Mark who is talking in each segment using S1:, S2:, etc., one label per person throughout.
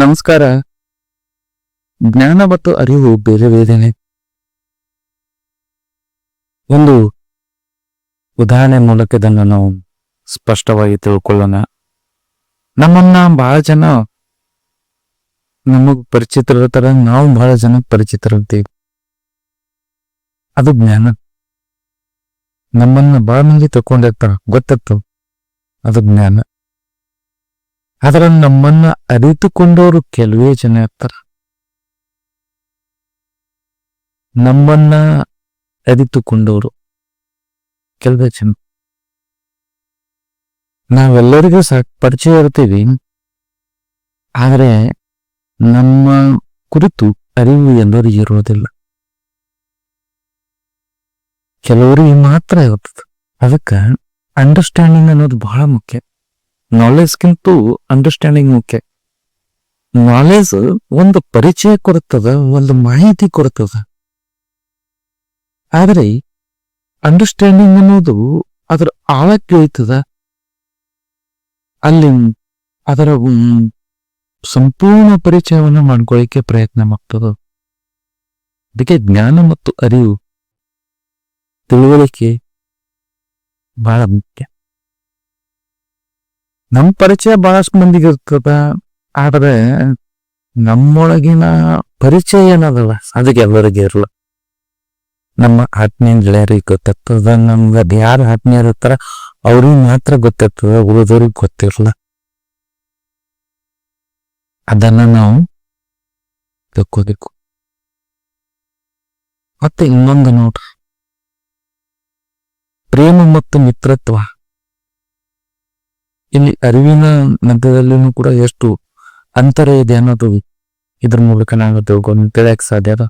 S1: ನಮಸ್ಕಾರ. ಜ್ಞಾನ ಮತ್ತು ಅರಿವು ಬೇರೆ ಬೇರೆನೆ. ಒಂದು ಉದಾಹರಣೆ ಮೂಲಕ ಇದನ್ನು ನಾವು ಸ್ಪಷ್ಟವಾಗಿ ತಿಳ್ಕೊಳ್ಳೋಣ. ನಮ್ಮನ್ನ ಬಹಳ ಜನ ನಮಗ್ ಪರಿಚಿತರಿರ್ತಾರ ನಾವು ಬಹಳ ಜನ ಪರಿಚಿತರಿರ್ತೀವಿ. ಅದು ಜ್ಞಾನ. ನಮ್ಮನ್ನ ಬಹಳ ಮಂದಿ ತಕೊಂಡಿರ್ತಾರ ಗೊತ್ತಿತ್ತು ಅದು ಜ್ಞಾನ. ಆದ್ರೆ ನಮ್ಮನ್ನ ಅರಿತುಕೊಂಡವರು ಕೆಲವೇ ಜನ ಇರ್ತಾರ. ನಮ್ಮನ್ನ ಅರಿತುಕೊಂಡವರು ಕೆಲವೇ ಜನ. ನಾವೆಲ್ಲರಿಗೂ ಸಾಕ್ ಪರಿಚಯ ಇರ್ತೀವಿ. ಆದರೆ ನಮ್ಮ ಕುರಿತು ಅರಿವು ಎಲ್ಲರಿಗೂ ಇರೋದಿಲ್ಲ. ಕೆಲವರಿಗೆ ಮಾತ್ರ ಇರ್ತದೆ. ಅದಕ್ಕೆ ಅಂಡರ್ಸ್ಟ್ಯಾಂಡಿಂಗ್ ಅನ್ನೋದು ಬಹಳ ಮುಖ್ಯ. ನಾಲೆಜ್ಗಿಂತೂ ಅಂಡರ್ಸ್ಟ್ಯಾಂಡಿಂಗ್ ಮುಖ್ಯ. ನಾಲೆಜ್ ಒಂದು ಪರಿಚಯ ಕೊಡುತ್ತದ, ಒಂದು ಮಾಹಿತಿ ಕೊಡುತ್ತದ. ಆದರೆ ಅಂಡರ್ಸ್ಟ್ಯಾಂಡಿಂಗ್ ಅನ್ನೋದು ಅದರ ಆಳಕ್ಕೆ ಇಳಿತದ ಅಲ್ಲಿ ಅದರ ಸಂಪೂರ್ಣ ಪರಿಚಯವನ್ನು ಮಾಡ್ಕೊಳ್ಳಿಕ್ಕೆ ಪ್ರಯತ್ನ ಮಾಡ್ತದ ಅದಕ್ಕೆ ಜ್ಞಾನ ಮತ್ತು ಅರಿವು ತಿಳುವಳಿಕೆ ಬಹಳ ಮುಖ್ಯ. ನಮ್ ಪರಿಚಯ ಬಹಳಷ್ಟು ಮಂದಿಗೆ ಇರ್ತದ, ಆದ್ರೆ ನಮ್ಮೊಳಗಿನ ಪರಿಚಯ ಏನದಲ್ಲ? ಅದಕ್ಕೆ ಎಲ್ಲರಿಗೆ ಇರಲ್ಲ. ನಮ್ಮ ಆತ್ಮೀಯ ಗೆಳೆಯರಿಗೆ ಗೊತ್ತಿರ್ತದ, ನಮ್ಗೆ ಯಾರು ಆತ್ಮೀಯರು ಇರ್ತಾರ ಅವ್ರಿಗೆ ಮಾತ್ರ ಗೊತ್ತಿರ್ತದ, ಉಳಿದವ್ರಿಗೆ ಗೊತ್ತಿರಲ್ಲ. ಅದನ್ನ ನಾವು ತಕ್ಕೋಬೇಕು ಮತ್ತೆ ಇನ್ನೊಂದು ನೋಡ್ರಿ. ಪ್ರೇಮ ಮತ್ತು ಮಿತ್ರತ್ವ. ಇಲ್ಲಿ ಅರಿವಿನ ಮಧ್ಯದಲ್ಲಿನೂ ಕೂಡ ಎಷ್ಟು ಅಂತರ ಇದೆ ಅನ್ನೋದು ಇದ್ರ ಮೂಲಕ ನಾವು ತಿಳ್ಕೊಂಡು ತಿಳಿಯಕ್ ಸಾಧ್ಯ ಅದ.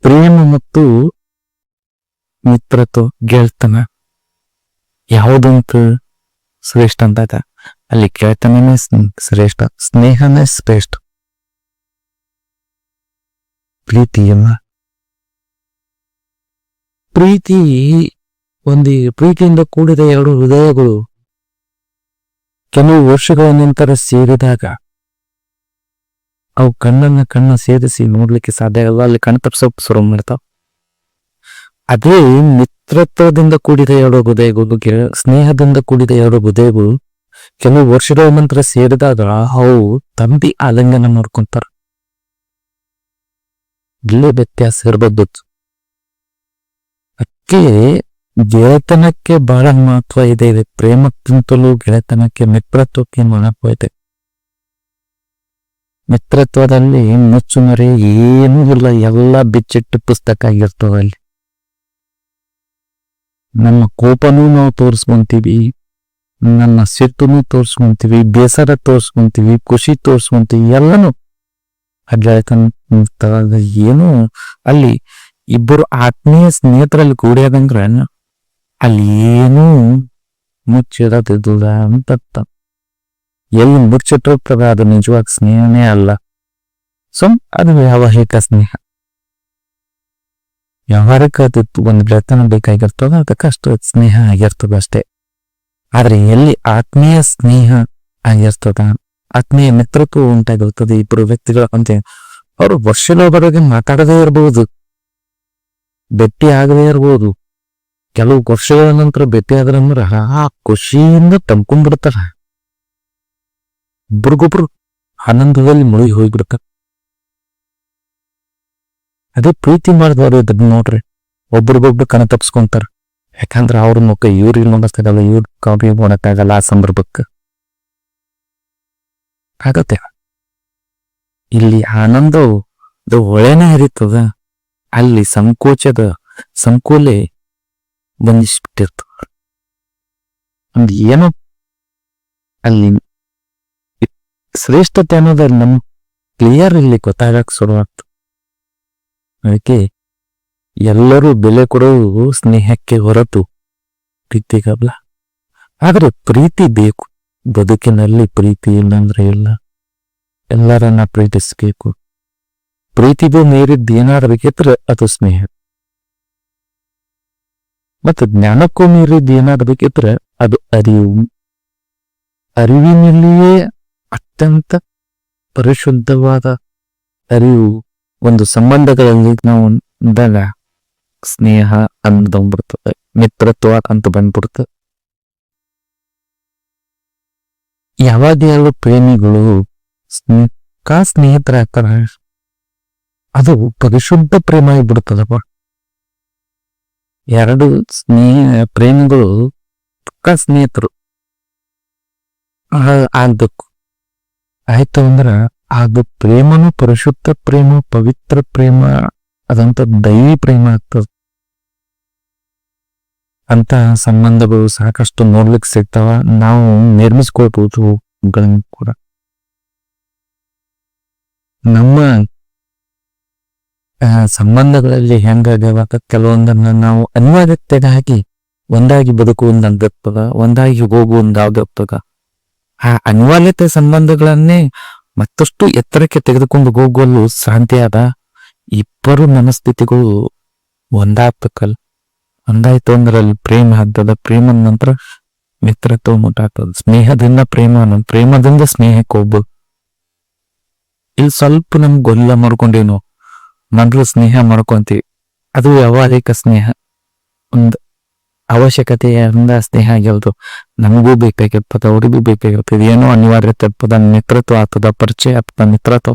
S1: ಪ್ರೇಮ ಮತ್ತು ಮಿತ್ರತ್ವ, ಗೆಳ್ತನ ಯಾವುದಂತ ಶ್ರೇಷ್ಠ ಅಂತ ಆಯ್ತಾ? ಅಲ್ಲಿ ಗೆಳ್ತನನೇ ಶ್ರೇಷ್ಠ, ಸ್ನೇಹನೇ ಶ್ರೇಷ್ಠ. ಪ್ರೀತಿಯನ್ನ. ಪ್ರೀತಿ ಒಂದು, ಪ್ರೀತಿಯಿಂದ ಕೂಡಿದ ಎರಡು ಹೃದಯಗಳು ಕೆಲವು ವರ್ಷಗಳ ನಂತರ ಸೇರಿದಾಗ ಅವು ಕಣ್ಣನ್ನ ಕಣ್ಣ ಸೇರಿಸಿ ನೋಡ್ಲಿಕ್ಕೆ ಸಾಧ್ಯ ಆಗಲ್ಲ ಅಲ್ಲಿ ಕಣ್ ತಪ್ಸೋಕ್ ಶುರು ಮಾಡ್ತಾವ. ಅದೇ ಮಿತ್ರತ್ವದಿಂದ ಕೂಡಿದ ಎರಡು ಹೃದಯಗಳು ಸ್ನೇಹದಿಂದ ಕೂಡಿದ ಎರಡು ಹೃದಯಗಳು ಕೆಲವು ವರ್ಷಗಳ ನಂತರ ಸೇರಿದಾಗ ಅವು ತಂಬಿ ಆಲಂಗನ ನೋಡ್ಕೊಂತಾರ. ಇಲ್ಲೇ ವ್ಯತ್ಯಾಸ ಇರಬಹುದು ಅದಕ್ಕೆ ಗೆಳೆತನಕ್ಕೆ ಬಹಳ ಮಹತ್ವ ಇದೆ. ಇದೆ ಪ್ರೇಮಕ್ಕಿಂತಲೂ ಗೆಳೆತನಕ್ಕೆ ಮಿತ್ರತ್ವಕ್ಕೆ ಮಹತ್ವ ಇದೆ ಮಿತ್ರತ್ವದಲ್ಲಿ ಮುಚ್ಚು ಏನೂ ಇಲ್ಲ. ಎಲ್ಲ ಬಿಚ್ಚಿಟ್ಟು ಪುಸ್ತಕ ಆಗಿರ್ತವೆ ಅಲ್ಲಿ. ನಮ್ಮ ಕೋಪನೂ ನಾವು ತೋರಿಸ್ಕೊಂತೀವಿ. ನನ್ನ ಸಿಟ್ಟುನು ತೋರಿಸ್ಕೊಂತೀವಿ. ಬೇಸರ ತೋರಿಸ್ಕೊಂತೀವಿ. ಖುಷಿ ತೋರಿಸ್ಕೊಂತೀವಿ. ಎಲ್ಲನೂ ಆ ಗೆಳೆತನ ಏನು ಅಲ್ಲಿ ಇಬ್ಬರು ಆತ್ಮೀಯ ಸ್ನೇಹಿತರಲ್ಲಿ ಕೂಡ್ಯಾದಂಗ್ರ ಅಲ್ಲಿ ಏನೂ ಮುಚ್ಚಿಡದಿಲ್ಲ ಅಂತ ಎಲ್ಲಿ ಮುಚ್ಚಿಟ್ಟಿರ್ತದೆ ಅದು ನಿಜವಾಗಿ ಸ್ನೇಹನೇ ಅಲ್ಲ. ಸೊ ಅದು ವ್ಯಾವಹಿಕ ಸ್ನೇಹ. ವ್ಯವಹಾರಕ್ಕೆ ಅದು ಒಂದು ಬೇಕಾಗಿರ್ತದ, ಅದಕ್ಕೆ ಅಷ್ಟು ಸ್ನೇಹ ಆಗಿರ್ತದ ಅಷ್ಟೇ. ಆದ್ರೆ ಎಲ್ಲಿ ಆತ್ಮೀಯ ಸ್ನೇಹ ಆಗಿರ್ತದ, ಆತ್ಮೀಯ ಮಿತ್ರತ್ವ ಉಂಟಾಗಿರ್ತದೆ ಇಬ್ಬರು ವ್ಯಕ್ತಿಗಳ ಅಂತೆ ಅವರು ವರ್ಷಗಳವರೆಗೆ ಮಾತಾಡದೇ ಇರಬಹುದು ಭೇಟಿ ಆಗದೇ ಇರ್ಬೋದು. ಕೆಲವು ವರ್ಷಗಳ ನಂತರ ಭೇಟಿ ಆದ್ರಂದ್ರ ಆ ಖುಷಿಯಿಂದ ತಂಬ್ಕೊಂಡ್ಬಿಡ್ತಾರ. ಒಬ್ರಿಗೊಬ್ರು ಆನಂದದಲ್ಲಿ ಮುಳುಗಿ ಹೋಗ್ಬಿಡ್ತಾರ. ಅದೇ ಪ್ರೀತಿ ಮಾಡಿದವರು ಇದ್ರ ನೋಡ್ರಿ, ಒಬ್ರಿಗೊಬ್ರು ಕಣ ತಪ್ಸ್ಕೊಂತಾರ. ಯಾಕಂದ್ರ ಅವ್ರ ಮುಖ ಇವ್ರಿಗೆ ನೋಡಕ್ಕಾಗಲ್ಲ ಇವ್ರ ಕಾಪಿ ಮಾಡಕ್ಕಾಗಲ್ಲ ಆ ಸಂದರ್ಭಕ್ಕೆ. ಆಗತ್ತೆ. ಇಲ್ಲಿ ಆನಂದವು ಹೊಳೆನೇ ಹರಿತದ. ಅಲ್ಲಿ ಸಂಕೋಚದ ಸಂಕೋಲೆ ಬಂದಿಸ್ಬಿಟ್ಟಿರ್ತದ ಒಂದು ಏನೋ ಅಲ್ಲಿ ಶ್ರೇಷ್ಠತೆ ಅನ್ನೋದು ನಮ್ ಕ್ಲಿಯರ್ ಇಲ್ಲಿ ಗೊತ್ತಾಗಕ್ ಶುರುವಾಗ್ತದೆ ಅದಕ್ಕೆ ಎಲ್ಲರೂ ಬೆಲೆ ಕೊಡೋದು ಸ್ನೇಹಕ್ಕೆ ಹೊರತು ಪ್ರೀತಿಗಲ್ಲ. ಆದರೆ ಪ್ರೀತಿ ಬೇಕು. ಬದುಕಿನಲ್ಲಿ ಪ್ರೀತಿ ಇಲ್ಲಂದ್ರೆ ಇಲ್ಲ. ಎಲ್ಲರನ್ನ ಪ್ರೀತಿಸಬೇಕು. ಪ್ರೀತಿಗೂ ಮೀರಿದ್ದು ಏನಾದ್ರು ಬೇಕಿದ್ರೆ ಅದು ಸ್ನೇಹ. ಮತ್ತು ಜ್ಞಾನಕ್ಕೂ ಮೀರಿದ್ದು ಏನಾಗಬೇಕಿದ್ರೆ ಬೇಕಿದ್ರೆ ಅದು ಅರಿವು. ಅರಿವಿನಲ್ಲಿಯೇ ಅತ್ಯಂತ ಪರಿಶುದ್ಧವಾದ ಅರಿವು. ಒಂದು ಸಂಬಂಧಗಳಲ್ಲಿ ನಾವು ಅಂದಾಗ ಸ್ನೇಹ ಅಂತ ಮಿತ್ರತ್ವ ಅಂತ ಬಂದ್ಬಿಡ್ತದೆ. ಯಾವಾಗ ಎರಡು ಪ್ರೇಮಿಗಳು ಸ್ನೇಹ ಸ್ನೇಹಿತರ ಅದು ಪರಿಶುದ್ಧ ಪ್ರೇಮ ಆಗಿಬಿಡ್ತದಪ್ಪ. ಎರಡು ಸ್ನೇಹ, ಪ್ರೇಮಿಗಳು, ಪಕ್ಕಾ ಸ್ನೇಹಿತರು. ಆಗ್ಬೇಕು. ಆಯ್ತು ಅಂದ್ರ, ಅದು ಪ್ರೇಮನು ಪರಿಶುದ್ಧ ಪ್ರೇಮ, ಪವಿತ್ರ ಪ್ರೇಮ, ಅದಂತ ದೈವಿ ಪ್ರೇಮ ಆಗ್ತದ. ಅಂತ ಸಂಬಂಧಗಳು ಸಾಕಷ್ಟು ನೋಡ್ಲಿಕ್ಕೆ ಸಿಗ್ತಾವ. ನಾವು ನಿರ್ಮಿಸ್ಕೊಳ್ಬಹುದು ಕೂಡ. ನಮ್ಮ ಸಂಬಂಧಗಳಲ್ಲಿ ಹೆಂಗಾಗ್ಯಾವ ಕೆಲವೊಂದನ್ನ ನಾವು ಅನಿವಾರ್ಯತೆಗಾಗಿ ಒಂದಾಗಿ ಬದುಕುವಂದಾಗಿರ್ತದ ಒಂದಾಗಿ ಹೋಗುವಂದಾಗಿರ್ತದ ಆ ಅನಿವಾರ್ಯತೆ ಸಂಬಂಧಗಳನ್ನೇ ಮತ್ತಷ್ಟು ಎತ್ತರಕ್ಕೆ ತೆಗೆದುಕೊಂಡು ಹೋಗಲು ಅದ ಇಬ್ಬರು ಮನಸ್ಥಿತಿಗಳು ಒಂದಾಗ್ತಕ್ಕಲ್ಲ ಒಂದಾಯ್ತು ಅಂದ್ರೆ ಅಲ್ಲಿ ಪ್ರೇಮ ಹದ್ದದ ಪ್ರೇಮ ನಂತರ ಮಿತ್ರತ್ವ ಮುಟ್ಟಾಗ್ತದ. ಸ್ನೇಹದಿಂದ ಪ್ರೇಮ ಪ್ರೇಮದಿಂದ ಸ್ನೇಹಕ್ಕೆ ಹೋಗ್ಬೋದು ಇಲ್ಲಿ ಸ್ವಲ್ಪ ನಮ್ಗೆ ಗೊಲ್ಲ ಮಾಡ್ಕೊಂಡೇವಿ ಮೊದ್ಲು ಸ್ನೇಹ ಮಾಡ್ಕೊಂತೀವಿ. ಅದು ವ್ಯಾವಹಾರಿಕ ಸ್ನೇಹ. ಒಂದು ಅವಶ್ಯಕತೆಯಿಂದ ಸ್ನೇಹ ಆಗಿರೋದು ನಮಗೂ ಬೇಕಾಗಿರ್ತದೆ, ಅವ್ರಿಗೂ ಬೇಕಾಗಿರ್ತದೆ. ಏನೋ ಅನಿವಾರ್ಯತೆ ಇರ್ತದ ಮಿತ್ರತ್ವ ಆಗ್ತದ, ಪರಿಚಯ ಆಗ್ತದ, ಮಿತ್ರತ್ವ.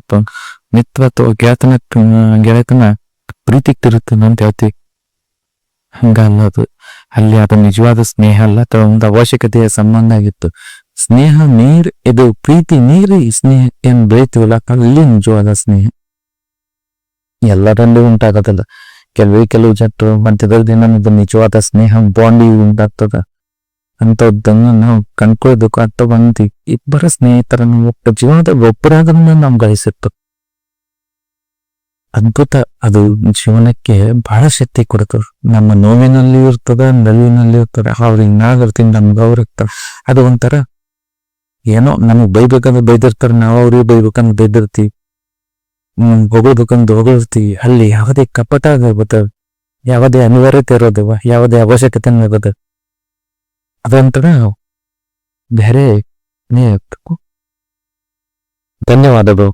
S1: ಮಿತ್ರತ್ವ ಗೆಳತನ ಗೆಳತನ ಪ್ರೀತಿ ತಿರುತ್ತದೆ ಅಂತ ಹೇಳ್ತೀವಿ. ಹಂಗಲ್ಲದು. ಅಲ್ಲಿ ಅದು ನಿಜವಾದ ಸ್ನೇಹ ಅಲ್ಲ ಅಥವಾ ಒಂದು ಅವಶ್ಯಕತೆಯ ಸಂಬಂಧ ಆಗಿತ್ತು. ಸ್ನೇಹ ನೀರ್ ಇದು ಪ್ರೀತಿ ನೀರಿ ಸ್ನೇಹ ಏನ್ ಬೆಳಿತೀವಲ್ಲ ಅಲ್ಲಿ ನಿಜವಾದ ಸ್ನೇಹ. ಎಲ್ಲರಲ್ಲೂ ಉಂಟಾಗತ್ತದ. ಕೆಲವೇ ಕೆಲವು ಜನರು ಮಧ್ಯದಲ್ಲಿ ನಮ್ದು ನಿಜವಾದ ಸ್ನೇಹ ಬಾಂಡಿ ಉಂಟಾಗ್ತದ. ಅಂತದನ್ನ ನಾವು ಕಂಡ್ಕೊಳ್ಬೇಕು ಅಂತ ಬಂದು ಇಬ್ಬರ ಸ್ನೇಹಿತರ ಒಬ್ಬ ಜೀವನದ ಒಬ್ಬರಾದ್ರೂ ನಾವು ಗಳಿಸಿತ್ತು ಅದ್ಭುತ. ಅದು ಜೀವನಕ್ಕೆ ಬಹಳ ಶಕ್ತಿ ಕೊಡ್ತದೆ ನಮ್ಮ ನೋವಿನಲ್ಲಿ ಇರ್ತದ ನಲಿವಿನಲ್ಲಿ ಇರ್ತದ ಅವ್ರಿಗೆ ನಾಗಿರ್ತೀನಿ ನಮ್ಗೆ ಅವ್ರ ಇರ್ತಾರೆ ಅದು ಒಂಥರ ಏನೋ ನಮಗ್ ಬೈಬೇಕಂದ್ರೆ ಬೈದಿರ್ತಾರೆ ನಾವು ಅವ್ರಿಗೆ ಬೈಬೇಕಂದ್ರೆ ಬೈದಿರ್ತೀವಿ. ಹ್ಮ್ ಹೊಗಳ್ಬೇಕಂದ್ರೆ ಹೊಗಳಿರ್ತೀವಿ ಅಲ್ಲಿ ಯಾವುದೇ ಕಪಟ ಇರ್ಬೋದು ಯಾವುದೇ ಅನಿವಾರ್ಯತೆ ಇರೋದು, ಯಾವುದೇ ಅವಶ್ಯಕತೆ ಇರೋದು. ಅದೊಂಥರ ಬೇರೆ ಧನ್ಯವಾದಗಳು.